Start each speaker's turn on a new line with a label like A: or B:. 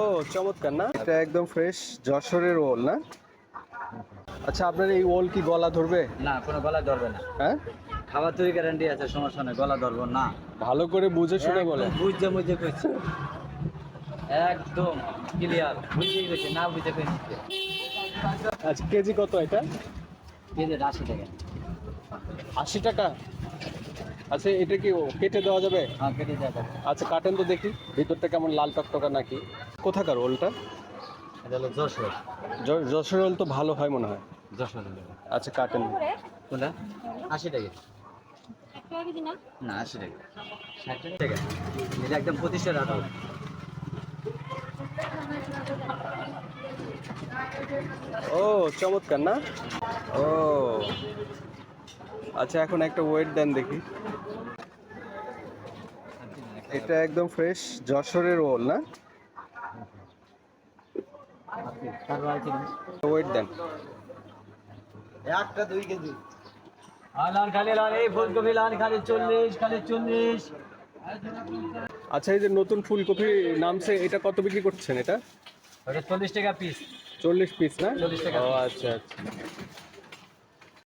A: ও চমৎকার না? এটা একদম ফ্রেশ যশোরের ওল না? আচ্ছা আপনার এই ওল কি গলা ধরবে?
B: না কোনো গলা ধরবে না।
A: হ্যাঁ?
B: খাবার তৈরি গ্যারান্টি আছে সমস্যা নেই গলা ধরবো না।
A: ভালো করে বুঝে শুনে বলে
B: বুঝতে বুঝতে কইছে। একদম ক্লিয়ার বুঝতে গেছে না বুঝতে কইছে।
A: আচ্ছা কেজি কত এটা?
B: কেজি আশি টাকা
A: আশি টাকা? আচ্ছা এটা কি কেটে দেওয়া যাবে?
B: হ্যাঁ কেটে দেওয়া যাবে।
A: আচ্ছা কাটেন তো দেখি ভিতরটা কেমন লাল টকটকা নাকি? কোথাকার ওলটা?
B: এটা হলো যশোর।
A: য- যশোরের ওল তো ভালো হয় মনে হয়।
B: যশোর
A: আচ্ছা কাটেন।
B: কোনটা? আশি টাকা।
C: টাকা না
B: আশি টাকা। ষাট টাকা। এটা একদম রাখো
A: ও চমৎকার না? ও। আচ্ছা এখন একটা ওয়েট দেন দেখি। এটা একদম ফ্রেশ যশোরের ওল না? ওয়েট দেন।
B: একটা দুই কেজি। খালি লাল এই ফুলকপি খালি চল্লিশ চল্লিশ।
A: আচ্ছা এই যে নতুন ফুলকপি নামছে এটা কত বিক্রি করছেন এটা?
B: চল্লিশ টাকা পিস
A: চল্লিশ পিস না?
B: 40 টাকা
A: ও আচ্ছা আচ্ছা।